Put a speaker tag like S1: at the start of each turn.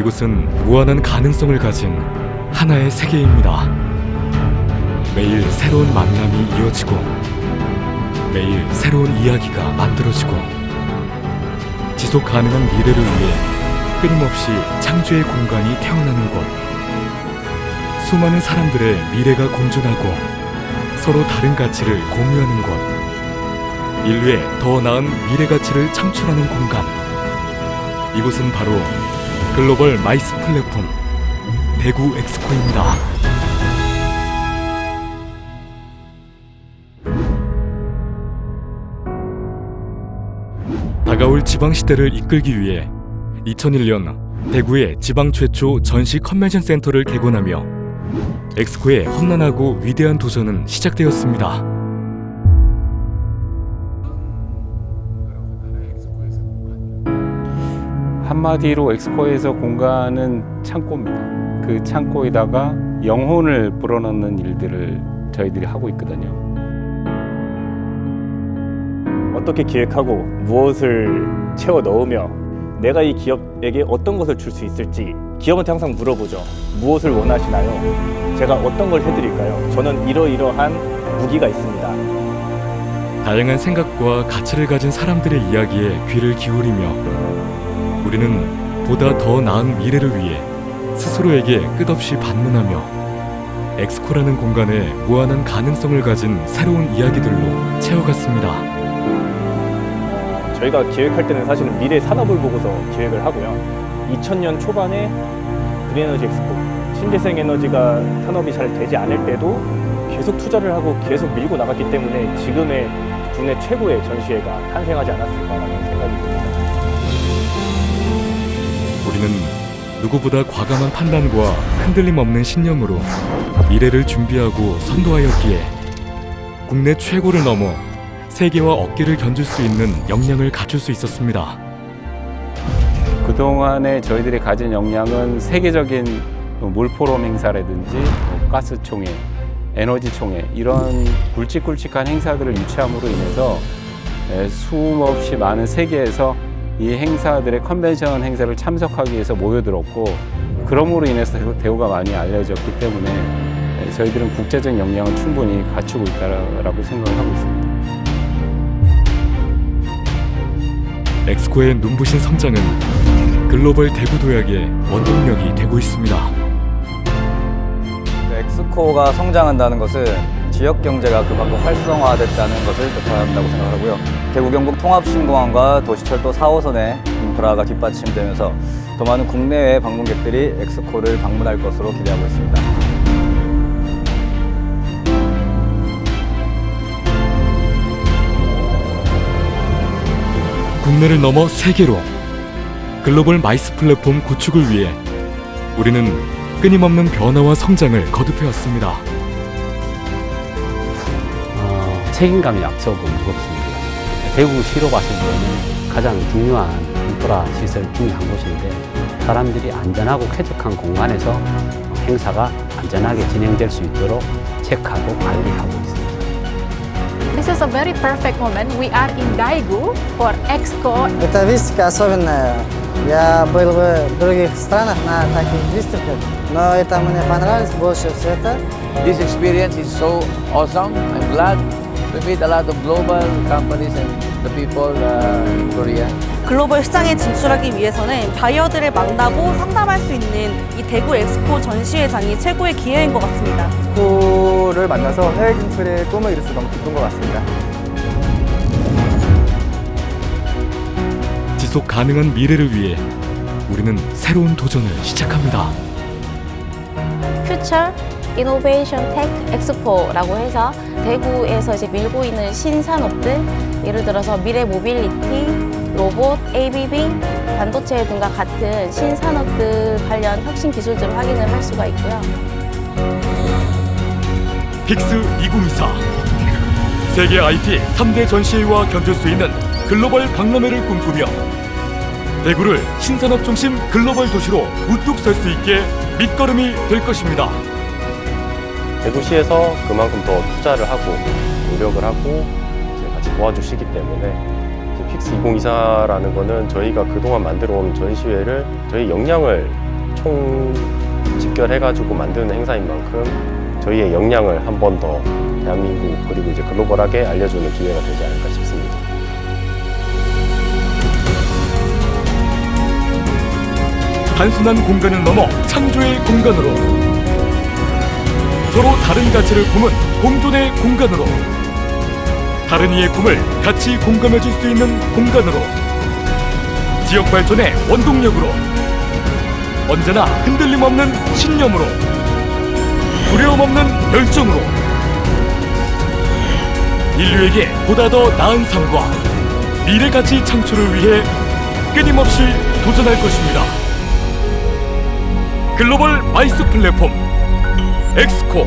S1: 이곳은 무한한 가능성을 가진 하나의 세계입니다. 매일 새로운 만남이 이어지고 매일 새로운 이야기가 만들어지고 지속 가능한 미래를 위해 끊임없이 창조의 공간이 태어나는 곳. 수많은 사람들의 미래가 공존하고 서로 다른 가치를 공유하는 곳. 인류의 더 나은 미래 가치를 창출하는 공간. 이곳은 바로 글로벌 마이스 플랫폼 대구 엑스코입니다. 다가올 지방 시대를 이끌기 위해 2001년 대구의 지방 최초 전시 컨벤션 센터를 개관하며 엑스코의 험난하고 위대한 도전은 시작되었습니다.
S2: 한마디로 엑스코에서 공간은 창고입니다. 그 창고에다가 영혼을 불어넣는 일들을 저희들이 하고 있거든요.
S3: 어떻게 기획하고 무엇을 채워 넣으며 내가 이 기업에게 어떤 것을 줄 수 있을지 기업한테 항상 물어보죠. 무엇을 원하시나요? 제가 어떤 걸 해드릴까요? 저는 이러이러한 무기가 있습니다.
S1: 다양한 생각과 가치를 가진 사람들의 이야기에 귀를 기울이며 우리는 보다 더 나은 미래를 위해 스스로에게 끝없이 반문하며 엑스코라는 공간에 무한한 가능성을 가진 새로운 이야기들로 채워갔습니다.
S3: 저희가 기획할 때는 사실은 미래 산업을 보고서 기획을 하고요. 2000년 초반에 그린에너지 엑스포, 신재생 에너지가 산업이 잘 되지 않을 때도 계속 투자를 하고 계속 밀고 나갔기 때문에 지금의 국내 최고의 전시회가 탄생하지 않았을까라는 생각이 듭니다.
S1: 우리는 누구보다 과감한 판단과 흔들림 없는 신념으로 미래를 준비하고 선도하였기에 국내 최고를 넘어 세계와 어깨를 견줄 수 있는 역량을 갖출 수 있었습니다.
S2: 그동안에 저희들이 가진 역량은 세계적인 뭐 물포럼 행사라든지 뭐 가스 총회, 에너지 총회 이런 굵직굵직한 행사들을 유치함으로 인해서 에, 수없이 많은 세계에서 이 행사들의 컨벤션 행사를 참석하기 위해서 모여들었고 그럼으로 인해서 대구가 많이 알려졌기 때문에 에, 저희들은 국제적 역량을 충분히 갖추고 있다라고 생각을 하고 있습니다.
S1: 엑스코의 눈부신 성장은 글로벌 대구 도약의 원동력이 되고 있습니다.
S4: 엑스코가 성장한다는 것은 지역 경제가 그만큼 활성화됐다는 것을 뜻한다고 생각하고요. 대구 경북 통합신공항과 도시철도 4호선의 인프라가 뒷받침되면서 더 많은 국내외 방문객들이 엑스코를 방문할 것으로 기대하고 있습니다.
S1: 국내를 넘어 세계로 글로벌 마이스 플랫폼 구축을 위해 우리는 끊임없는 변화와 성장을 거듭해왔습니다.
S5: 책임감이 앞서고 무겁습니다. 대구시로 봤을 때는 가장 중요한 인프라 시설 중에 한 곳인데 사람들이 안전하고 쾌적한 공간에서 어, 행사가 안전하게 진행될 수 있도록 체크하고 관리하고 있습니다.
S6: This is a very perfect moment. We are in Daegu for Exco.
S7: Это выставка особенная. Я был в других странах на таких выставках, но это мне понравилось больше всего это.
S8: This experience is so awesome. I'm glad to meet a lot of global companies and the people uh, in Korea.
S9: 글로벌 시장에 진출하기 위해서는 바이어들을 만나고 상담할 수 있는 이 대구 엑스포 전시회장이 최고의 기회인 것 같습니다.
S4: 엑스코를 만나서 해외 진출의 꿈을 이룰 수 너무 기쁜 것 같습니다.
S1: 지속 가능한 미래를 위해 우리는 새로운 도전을 시작합니다.
S10: 퓨처 이노베이션 텍 엑스포라고 해서 대구에서 이제 밀고 있는 신산업들 예를 들어서 미래 모빌리티, 로봇, ABB, 반도체 등과 같은 신산업들 관련 혁신 기술들을 확인을 할 수가 있고요.
S1: 픽스 2024 세계 IT 3대 전시회와 견줄 수 있는 글로벌 박람회를 꿈꾸며 대구를 신산업 중심 글로벌 도시로 우뚝 설 수 있게 밑거름이 될 것입니다.
S11: 대구시에서 그만큼 더 투자를 하고 노력을 하고 이제 같이 도와주시기 때문에 이제 픽스 2024라는 거는 저희가 그동안 만들어 온 전시회를 저희 역량을 총 집결해가지고 만드는 행사인 만큼 저희의 역량을 한 번 더 대한민국 그리고 이제 글로벌하게 알려주는 기회가 되지 않을까 싶습니다.
S1: 단순한 공간을 넘어 창조의 공간으로 서로 다른 가치를 품은 공존의 공간으로 다른 이의 꿈을 같이 공감해 줄 수 있는 공간으로 지역 발전의 원동력으로 언제나 흔들림 없는 신념으로 두려움 없는 열정으로 인류에게 보다 더 나은 삶과 미래 가치 창출을 위해 끊임없이 도전할 것입니다. 글로벌 마이스 플랫폼 엑스코